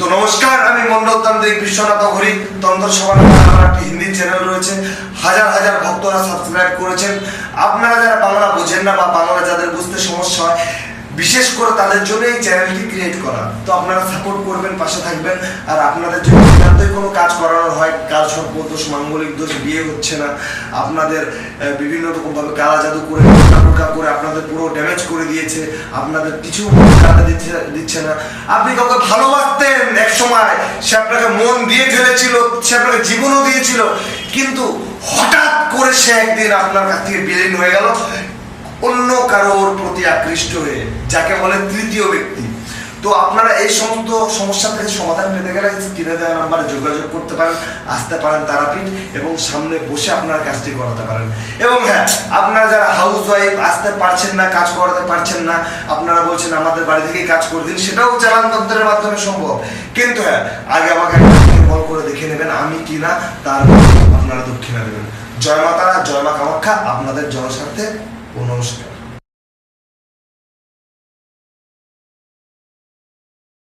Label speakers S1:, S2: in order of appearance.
S1: তো নমস্কার, আমি বিশ্বনাথ তন্ত্র একটি হিন্দি চ্যানেল রয়েছে। হাজার হাজার ভক্তরা সাবস্ক্রাইব করেছেন। আপনারা যারা বাংলা বোঝেন না বা বাংলা যাদের বুঝতে সমস্যা হয়, বিশেষ করে তাদের জন্য এই চ্যানেলটি ক্রিয়েট করা। তো আপনারা সাপোর্ট করবেন, পাশে থাকবেন। আর আপনাদের যদি একান্তই কোনো কাজ করানোর হয় কাজ সর্প দোষ, মাঙ্গলিক দোষ, বিয়ে হচ্ছে না। আপনাদের বিভিন্ন রকমভাবে কালা জাদু করে করে আপনাদের দিয়েছে আপনাদের কিছু টাকা দিচ্ছে দিচ্ছে না। আপনি কাউকে ভালোবাসতেন এক সময় সে আপনাকে মন দিয়ে ফেলেছিল, সে আপনাকে জীবনও দিয়েছিল, কিন্তু হঠাৎ করে সে একদিন আপনার কাছ থেকে বিলীন হয়ে গেল। অন্য কারোর প্রতি আকৃষ্ট হয়ে, যাকে বলে তৃতীয় ব্যক্তি। তো আপনারা এই সমস্ত সমস্যা থেকে সমাধান পেতে গেলে স্ক্রিনে দেওয়া নাম্বারে যোগাযোগ করতে পারেন, আসতে পারেন তারাপীঠ এবং সামনে বসে আপনারা কাজটি করাতে পারেন। এবং হ্যাঁ আপনারা যারা হাউস ওয়াইফ আসতে পারছেন না, কাজ করাতে পারছেন না, আপনারা বলছেন আমাদের বাড়ি থেকেই কাজ করে দিন, সেটাও চালান তন্ত্রের মাধ্যমে সম্ভব। কিন্তু হ্যাঁ আগে আমাকে কল করে দেখে নেবেন, আমি কি না, তারপর আপনারা দক্ষিণা দেবেন। জয় মাতারা, জয় মা কামাখ্যা, আপনাদের জনস্বার্থে নমস্কার